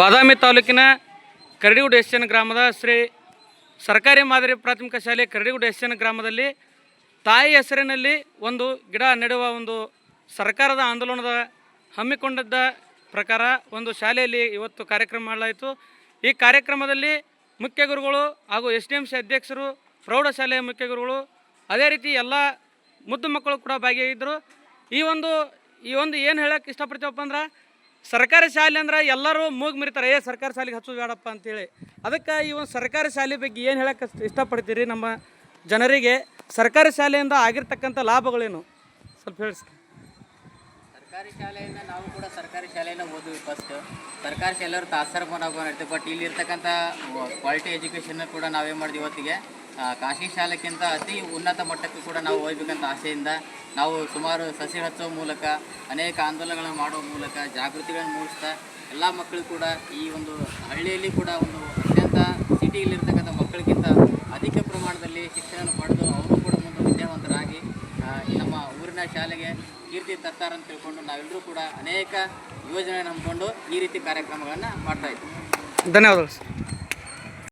ಬಾದಾಮಿ ತಾಲೂಕಿನ Karadigud S N ಗ್ರಾಮದ ಶ್ರೀ ಸರ್ಕಾರಿ ಮಾದರಿ ಪ್ರಾಥಮಿಕ ಶಾಲೆ ಕರಡಿಗುಡ್ ಎಸ್ ಎನ್ ಗ್ರಾಮದಲ್ಲಿ ತಾಯಿ ಹೆಸರಿನಲ್ಲಿ ಒಂದು ಗಿಡ ನೆಡುವ ಒಂದು ಸರ್ಕಾರದ ಆಂದೋಲನದ ಹಮ್ಮಿಕೊಂಡಿದ್ದ ಪ್ರಕಾರ ಒಂದು ಶಾಲೆಯಲ್ಲಿ ಇವತ್ತು ಕಾರ್ಯಕ್ರಮ ಮಾಡಲಾಯಿತು. ಈ ಕಾರ್ಯಕ್ರಮದಲ್ಲಿ ಮುಖ್ಯ ಗುರುಗಳು ಹಾಗೂ ಎಸ್ ಡಿ ಎಂ ಸಿ ಅಧ್ಯಕ್ಷರು, ಪ್ರೌಢಶಾಲೆಯ ಮುಖ್ಯ ಗುರುಗಳು, ಅದೇ ರೀತಿ ಎಲ್ಲ ಮುದ್ದು ಮಕ್ಕಳು ಕೂಡ ಭಾಗಿಯಾಗಿದ್ದರು. ಈ ಒಂದು ಈ ಒಂದು ಏನು ಹೇಳೋಕ್ಕೆ ಇಷ್ಟಪಡ್ತೀವಪ್ಪ ಅಂದ್ರೆ ಸರ್ಕಾರಿ ಶಾಲೆ ಅಂದ್ರೆ ಎಲ್ಲರೂ ಮೂಗ್ ಮಿರಿತಾರೆ, ಏ, ಸರ್ಕಾರಿ ಶಾಲೆಗೆ ಹಚ್ಚೋದು ಬೇಡಪ್ಪ ಅಂತೇಳಿ. ಅದಕ್ಕೆ ಈ ಒಂದು ಸರ್ಕಾರಿ ಶಾಲೆ ಬಗ್ಗೆ ಏನು ಹೇಳಕ್ಕೆ ಇಷ್ಟಪಡ್ತೀರಿ ನಮ್ಮ ಜನರಿಗೆ? ಸರ್ಕಾರಿ ಶಾಲೆಯಿಂದ ಆಗಿರ್ತಕ್ಕಂಥ ಲಾಭಗಳೇನು? ಸ್ವಲ್ಪ ಹೇಳಿ ಸರ್ಕಾರಿ ಶಾಲೆಯಿಂದ ನಾವು ಕೂಡ ಸರ್ಕಾರಿ ಶಾಲೆಯಿಂದ ಓದಿವಿ ಫಸ್ಟ್ ಸರ್ಕಾರಿ ಶಾಲೆಯವ್ರು ತಾಸರ ಇರ್ತೀವಿ ಬಟ್ ಇಲ್ಲಿರ್ತಕ್ಕಂಥ ಕ್ವಾಲಿಟಿ ಎಜುಕೇಷನ್ ಕೂಡ ನಾವೇ ಮಾಡಿದ್ವಿ ಇವತ್ತಿಗೆ. ಖಾಸಗಿ ಶಾಲೆಗಿಂತ ಅತಿ ಉನ್ನತ ಮಟ್ಟಕ್ಕೂ ಕೂಡ ನಾವು ಓದಬೇಕಂತ ಆಸೆಯಿಂದ ನಾವು ಸುಮಾರು ಸಸಿ ಹಚ್ಚೋ ಮೂಲಕ, ಅನೇಕ ಆಂದೋಲನಗಳನ್ನು ಮಾಡೋ ಮೂಲಕ, ಜಾಗೃತಿಗಳನ್ನು ಮೂಡಿಸ್ತಾ ಎಲ್ಲ ಮಕ್ಕಳು ಕೂಡ ಈ ಒಂದು ಹಳ್ಳಿಯಲ್ಲಿ ಕೂಡ ಒಂದು ಅತ್ಯಂತ ಸಿಟಿಯಲ್ಲಿರ್ತಕ್ಕಂಥ ಮಕ್ಕಳಿಗಿಂತ ಅಧಿಕ ಪ್ರಮಾಣದಲ್ಲಿ ಶಿಕ್ಷಣ ಪಡೆದು ಅವರು ಕೂಡ ಮುಂದೆ ವಿದ್ಯಾವಂತರಾಗಿ ನಮ್ಮ ಊರಿನ ಶಾಲೆಗೆ ಕೀರ್ತಿ ತರ್ತಾರೆ ಅಂತ ತಿಳ್ಕೊಂಡು ನಾವೆಲ್ಲರೂ ಕೂಡ ಅನೇಕ ಯೋಜನೆ ನಂಬಿಕೊಂಡು ಈ ರೀತಿ ಕಾರ್ಯಕ್ರಮಗಳನ್ನು ಮಾಡ್ತಾ ಇದ್ದೀವಿ. ಧನ್ಯವಾದಗಳು ಸರ್.